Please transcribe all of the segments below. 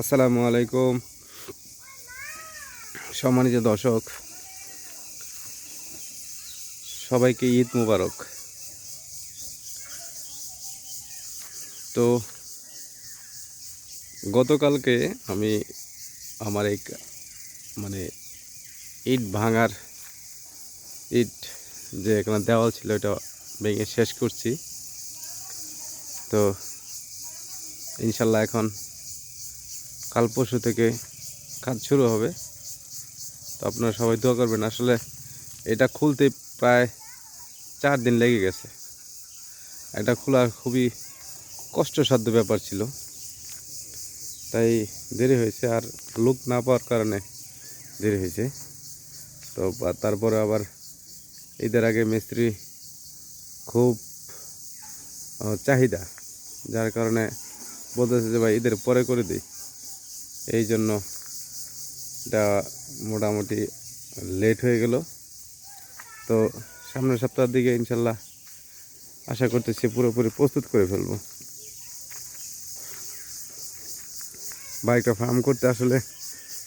আসসালামু আলাইকুম। সম্মানিত দর্শক, সবাইকে ঈদ মুবারক। তো, গতকালকে আমি আমার এক মানে ইট ভাঙার ইট যে এখানে দেওয়াল ছিল এটা ভেঙে শেষ করছি। তো, ইনশাল্লাহ এখন কাল পরশু থেকে কাজ শুরু হবে। তো আপনারা সবাই দোয়া করবেন। আসলে এটা খুলতে প্রায় চার দিন লেগে গেছে। এটা খোলা খুবই কষ্টসাধ্য ব্যাপার ছিল। তাই দেরি হয়েছে আর লোক না পাওয়ার কারণে দেরি হয়েছে। তো তারপরে আবার ঈদের আগে মিস্ত্রি খুব চাহিদা। যার কারণে বলতেছে যে, ভাই, ঈদের পরে করে দিই। এই জন্য এটা মোটামুটি লেট হয়ে গেল। তো সামনের সপ্তাহের দিকে ইনশাল্লাহ আশা করতেছি পুরোপুরি প্রস্তুত করে ফেলব। বাইকটা ফার্ম করতে আসলে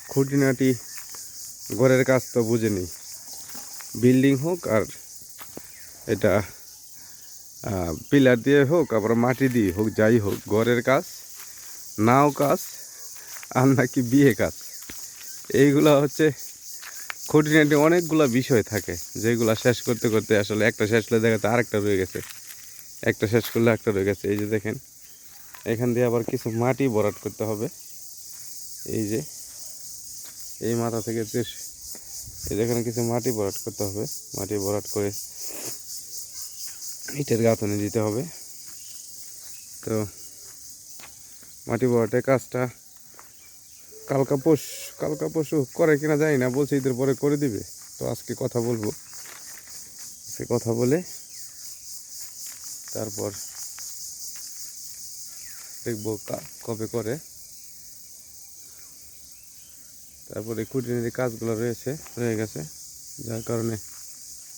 খুঁটিনাটি ঘরের কাজ তো বুঝে বুঝেনি। বিল্ডিং হোক আর এটা পিলার দিয়ে হোক, আবার মাটি দিয়ে হোক, যাই হোক, ঘরের কাজ, নাও কাজ আর নাকি বিয়ে কাজ। এইগুলো হচ্ছে খুঁটিনাটি অনেকগুলো বিষয় থাকে, যেগুলো শেষ করতে করতে আসলে একটা শেষ হলে দেখাতে আরেকটা রয়ে গেছে। একটা শেষ করলে একটা রয়ে গেছে। এই যে দেখেন, এখান দিয়ে আবার কিছু মাটি ভরাট করতে হবে। এই যে, এই মাথা থেকে এই যেখানে কিছু মাটি ভরাট করতে হবে। মাটি ভরাট করে ইটের গাঁথনি দিতে হবে। তো মাটি ভরাটের কাজটা কালকা পোষ কালকা পশু করে কিনা জানি না, বলছে ঈদের পরে করে দিবে। তো আজকে কথা বলব। সে কথা বলে তারপর দেখব কবে করে। তারপরে খুঁটিনাটি কাজগুলো রয়েছে রয়ে গেছে। যার কারণে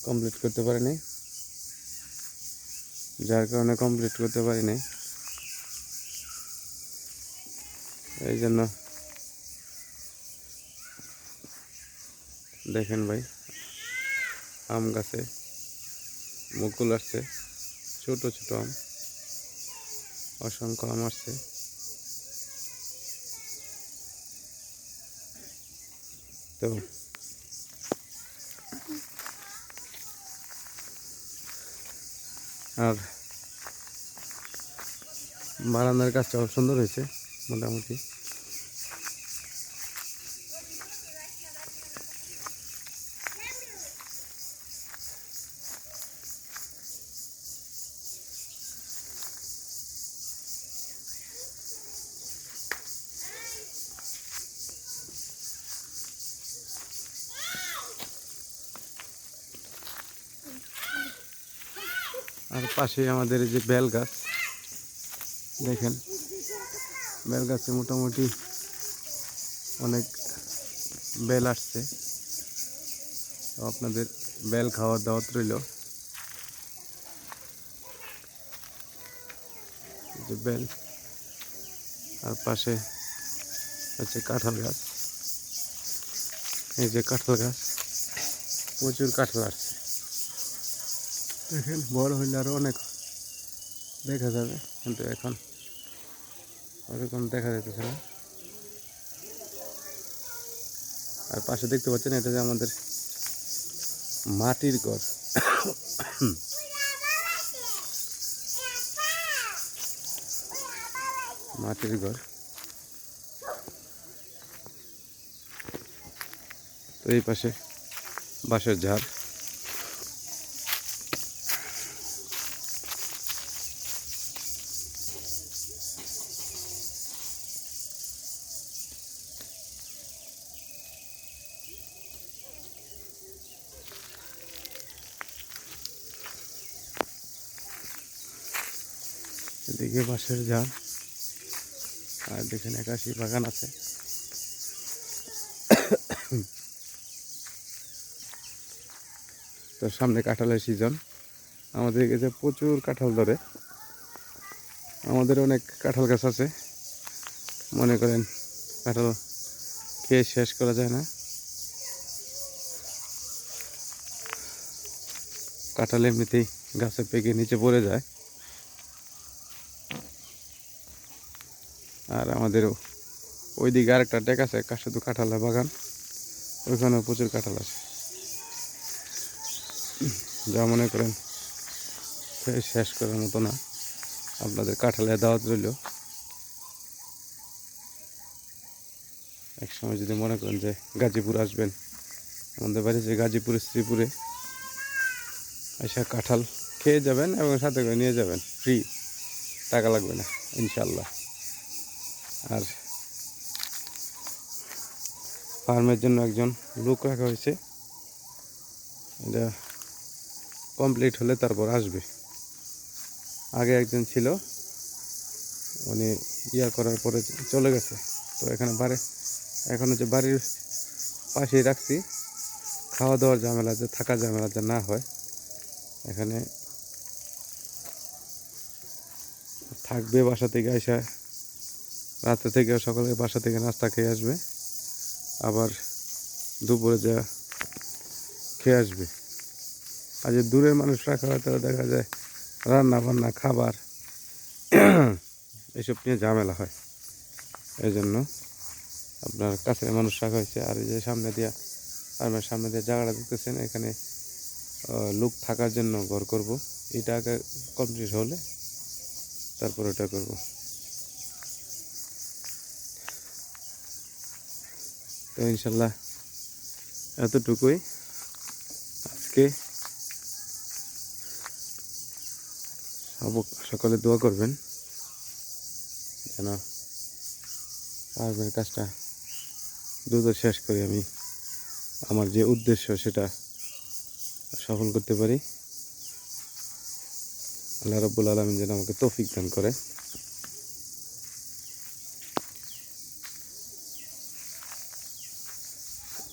কমপ্লিট করতে পারিনি যার কারণে কমপ্লিট করতে পারিনি এই জন্য দেখেন ভাই, আম গাছে মুকুল আসছে, ছোট ছোট আম, অসংখ্য আম আসছে। তো, আর বারান্দার কাজটাও সুন্দর হয়েছে, মোটামুটি। আর পাশে আমাদের যে বেল গাছ। দেখেন, বেল গাছে মোটামুটি অনেক বেল আসছে। আপনাদের বেল খাওয়ার দাওয়াত রইল। যে বেল, আর পাশে হচ্ছে কাঁঠাল গাছ। এই যে কাঁঠাল গাছ, প্রচুর কাঁঠাল আসছে। দেখেন, বড় হইলে আরও অনেক দেখা যাবে, কিন্তু এখন ওরকম দেখা যেতেছে না। আর পাশে দেখতে পাচ্ছেন, এটা যে আমাদের মাটির ঘর। মাটির ঘর। তো এই পাশে বাঁশের ঝাড়। এদিকে বাঁশের ঝাড়। আর দেখেন একাশি বাগান আছে। তো সামনে কাঁঠালের সিজন আমাদের কাছে প্রচুর কাঁঠাল ধরে। আমাদের অনেক কাঁঠাল গাছ আছে। মনে করেন কাঁঠাল খেয়ে শেষ করা যায় না। কাঁঠাল এমনিতেই গাছে পেকে নিচে পড়ে যায়। আর আমাদের ওইদিকে আরেকটা ডেক আছে শুধু কাঁঠালের বাগান। ওইখানেও প্রচুর কাঁঠাল আছে। যা মনে করেন শেষ করার মতো না। আপনাদের কাঁঠালের দাওয়াত রইল। এক সময় যদি মনে করেন যে গাজীপুর আসবেন, আমাদের বাড়ি যে গাজীপুরে, শ্রীপুরে এসে কাঁঠাল খেয়ে যাবেন এবং সাথে করে নিয়ে যাবেন। ফ্রি, টাকা লাগবে না ইনশাল্লাহ আর ফার্মের জন্য একজন লোক রাখা হয়েছে। এটা কমপ্লিট হলে তারপর আসবে। আগে একজন ছিল, উনি ইয়া করার পরে চলে গেছে। তো এখানে বাড়ি, এখন হচ্ছে বাড়ির পাশেই রাখছি। খাওয়া দাওয়ার ঝামেলা যে থাকা ঝামেলা যে না হয়, এখানে থাকবে বাসা থেকে রাতে থেকে সকালে বাসা থেকে নাস্তা খেয়ে আসবে। আবার দুপুরে যা খেয়ে আসবে। আর যে দূরের মানুষ রাখা হয় তাহলে দেখা যায় রান্না বান্না খাবার, এসব নিয়ে ঝামেলা হয়। এই জন্য আপনার কাছের মানুষ রাখা হয়েছে। আর এই যে সামনে দিয়া ফার্মের সামনে দিয়ে জায়গাটা দেখতেছেন এখানে লোক থাকার জন্য ঘর করব। এটা আগে কমপ্লিট হলে তারপর ওটা করব। তো ইনশাল্লাহ এতটুকুই। আজকে সব- সকলে দোয়া করবেন যেন ফার্মের কাজটা দ্রুত শেষ করি আমি আমার যে উদ্দেশ্য সেটা সফল করতে পারি। আল্লাহ রব্বুল আলমিন যেন আমাকে তৌফিক দান করে।